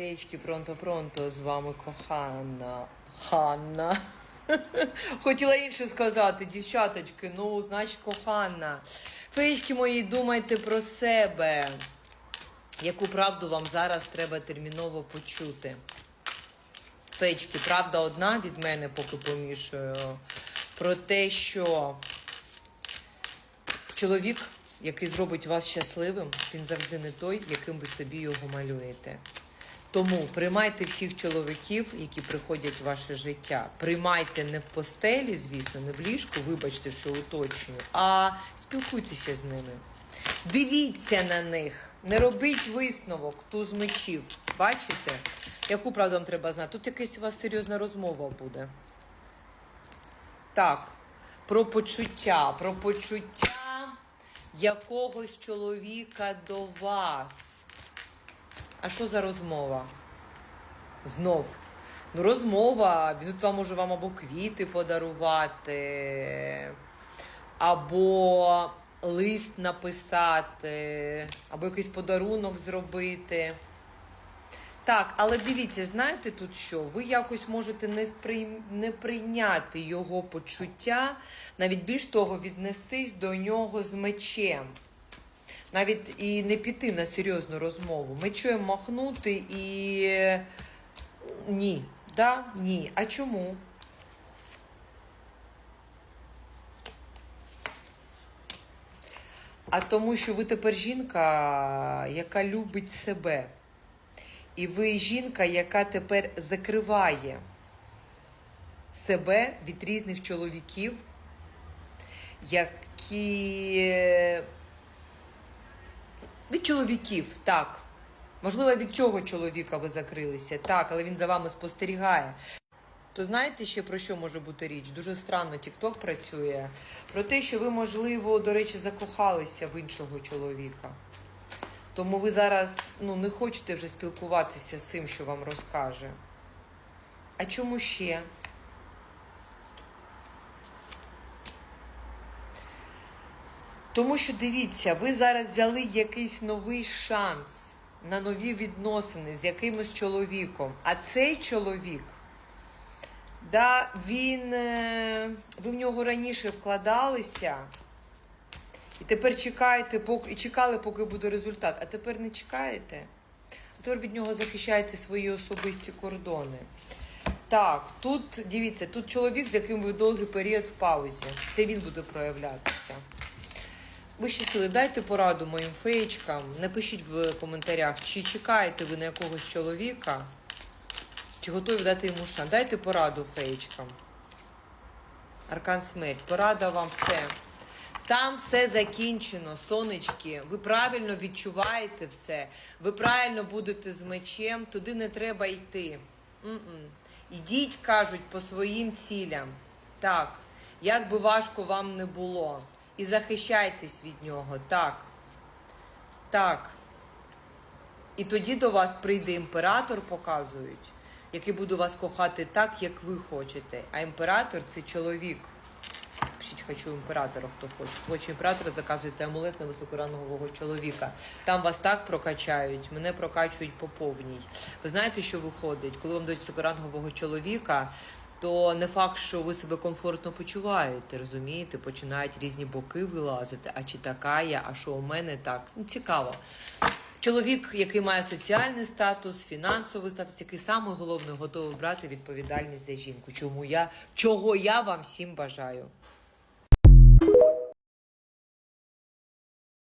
Феєчки, пронто-пронто, з вами кохана Ханна. Хотіла інше сказати, дівчаточки, ну, значить, кохана. Феєчки мої, думайте про себе. Яку правду вам зараз треба терміново почути? Феєчки, правда одна від мене, поки помішую. Про те, що чоловік, який зробить вас щасливим, він завжди не той, яким ви собі його малюєте. Тому приймайте всіх чоловіків, які приходять в ваше життя. Приймайте не в постелі, звісно, не в ліжку, вибачте, що уточнюю, а спілкуйтеся з ними. Дивіться на них, не робіть висновок, туз мечів. Бачите? Яку правду вам треба знати? Тут якась у вас серйозна розмова буде. Так, про почуття, про почуття якогось чоловіка до вас. А що за розмова? Знов. Ну, розмова. Він вам може вам або квіти подарувати, або лист написати, або якийсь подарунок зробити. Так, але дивіться, знаєте тут що? Ви якось можете не, сприй... не прийняти його почуття, навіть більш того, віднестись до нього з мечем. Навіть і не піти на серйозну розмову. Мечем махнути і ні. Да? Ні. А чому? А тому, що ви тепер жінка, яка любить себе. І ви жінка, яка тепер закриває себе від різних чоловіків, які від чоловіків, так. Можливо, від цього чоловіка ви закрилися, так, але він за вами спостерігає. То знаєте ще про що може бути річ? Дуже странно TikTok працює. Про те, що ви, можливо, до речі, закохалися в іншого чоловіка. Тому ви зараз ну, не хочете вже спілкуватися з цим, що вам розкаже. А чому ще? Тому що дивіться, ви зараз взяли якийсь новий шанс на нові відносини з якимось чоловіком. А цей чоловік, да, він, е, ви в нього раніше вкладалися. І тепер чекаєте, поки і чекали, поки буде результат. А тепер не чекаєте. А тепер від нього захищаєте свої особисті кордони. Так, тут дивіться, тут чоловік, з яким ви довгий період в паузі. Це він буде проявлятися. Вищі сили, дайте пораду моїм феєчкам. Напишіть в коментарях, чи чекаєте ви на якогось чоловіка, чи готові дати йому шанс. Дайте пораду феєчкам. Аркан смерть. Порада вам все. Там все закінчено, сонечки. Ви правильно відчуваєте все. Ви правильно будете з мечем, туди не треба йти. М-м. Ідіть, кажуть, по своїм цілям. Так, як би важко вам не було. І захищайтесь від нього. Так. Так. І тоді до вас прийде імператор, показують, який буде вас кохати так, як ви хочете. А імператор це чоловік. Пишіть, хочу імператора, хто хоче. Хоче імператора, заказуйте амулет на високорангового чоловіка. Там вас так прокачають, мене прокачують по повній. Ви знаєте, що виходить? Коли вам дають високорангового чоловіка, то не факт, що ви себе комфортно почуваєте, розумієте? Починають різні боки вилазити. А чи така я, а що у мене так? Ну, цікаво. Чоловік, який має соціальний статус, фінансовий статус, який саме головне готовий брати відповідальність за жінку. Чому я чого я вам всім бажаю?